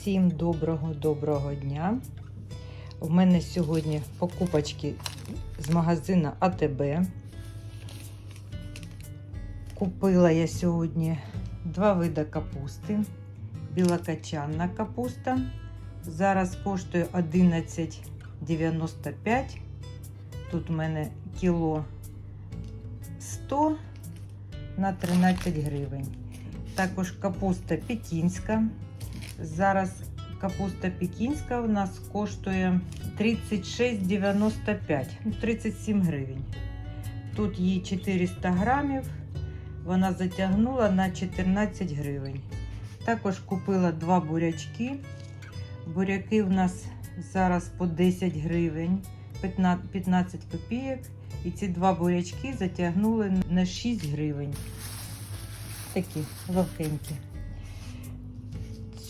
Всім доброго-доброго дня. У мене сьогодні покупочки з магазину АТБ. Купила я сьогодні два види капусти. Білокачанна капуста. Зараз коштує 11,95. Тут у мене кіло 100 на 13 гривень. Також капуста пекінська. Зараз капуста пекінська у нас коштує 36,95, ну, 37 гривень. Тут їй 400 грамів, вона затягнула на 14 гривень. Також купила два бурячки. Буряки в нас зараз по 10 гривень, 15 копійок. І ці два бурячки затягнули на 6 гривень. Такі ловкенькі.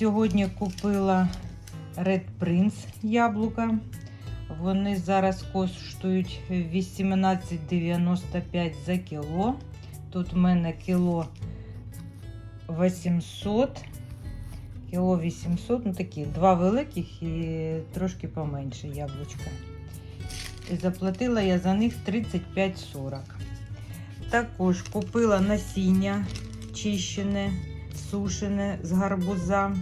Сьогодні купила Red Prince яблука. Вони зараз коштують 18,95 за кіло. Тут в мене кіло 800. Кіло 800, ну такі два великих і трошки поменше яблучка. І заплатила я за них 35,40. Також купила насіння чищене, сушене з гарбуза.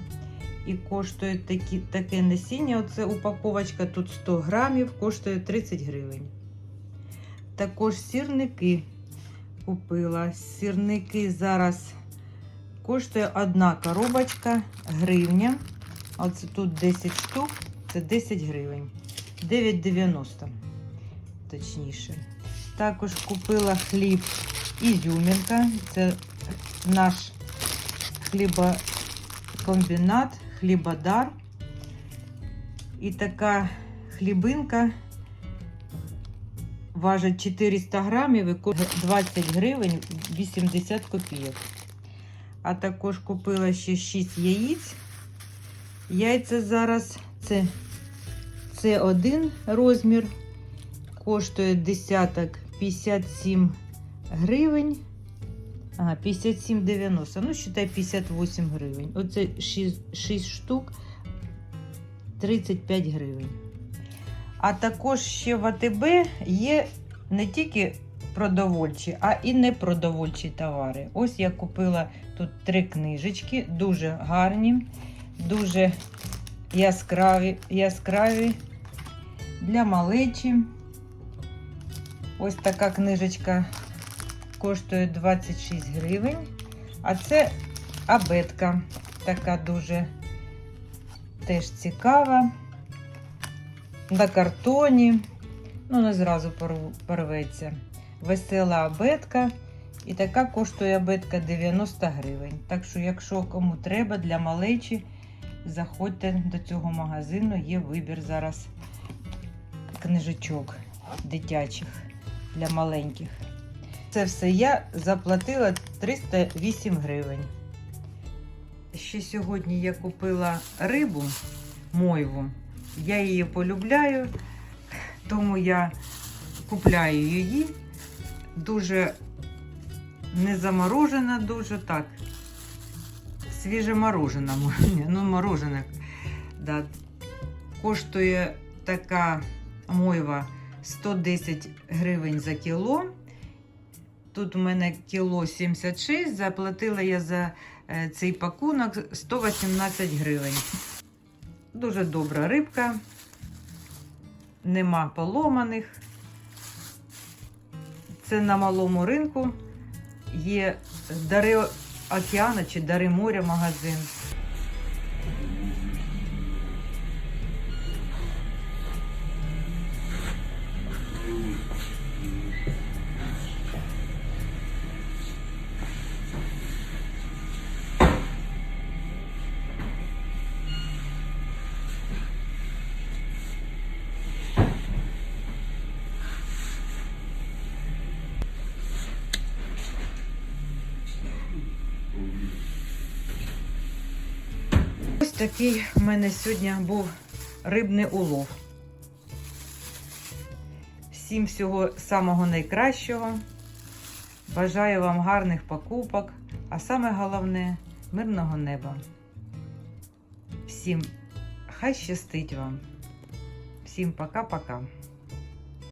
І коштує такі, таке насіння. Оце упаковочка тут 100 грамів, коштує 30 гривень. Також сірники купила. Сірники зараз коштує одна коробочка гривня. Оце тут 10 штук, це 10 гривень. 9,90 точніше. Також купила хліб Ізюмінка. Це наш хлібокомбінат, хлібодар. І така хлібинка важить 400 грамів і коштує 20 гривень 80 копійок. А також купила ще 6 яєць. Яйця зараз це, це один розмір, коштує десяток 57 гривень. Ага, 57,90. Ну, считай 58 гривень. Оце 6, 6 штук 35 гривень. А також ще в АТБ є не тільки продовольчі, а і непродовольчі товари. Ось я купила тут три книжечки, дуже гарні, дуже яскраві, яскраві для малечі. Ось така книжечка коштує 26 гривень. А це абетка, така дуже теж цікава. На картоні, ну, не зразу порветься. Весела абетка. І така коштує абетка 90 гривень. Так що, якщо кому треба для малечі, заходьте до цього магазину, є вибір зараз книжечок дитячих для маленьких. Це все я заплатила 308 гривень. Ще сьогодні я купила рибу мойву. Я її полюбляю, тому я купляю її. Дуже не заморожена, дуже так. Свіже морожена. Ну, морожена. Да. Коштує така мойва 110 гривень за кіло. Тут у мене кіло 76, заплатила я за е, цей пакунок 118 гривень. Дуже добра рибка, нема поломаних. Це на малому ринку. Є дари океану чи дари моря магазин. Такий в мене сьогодні був рибний улов. Всім всього самого найкращого. Бажаю вам гарних покупок, а саме головне мирного неба. Всім хай щастить вам. Всім пока-пока.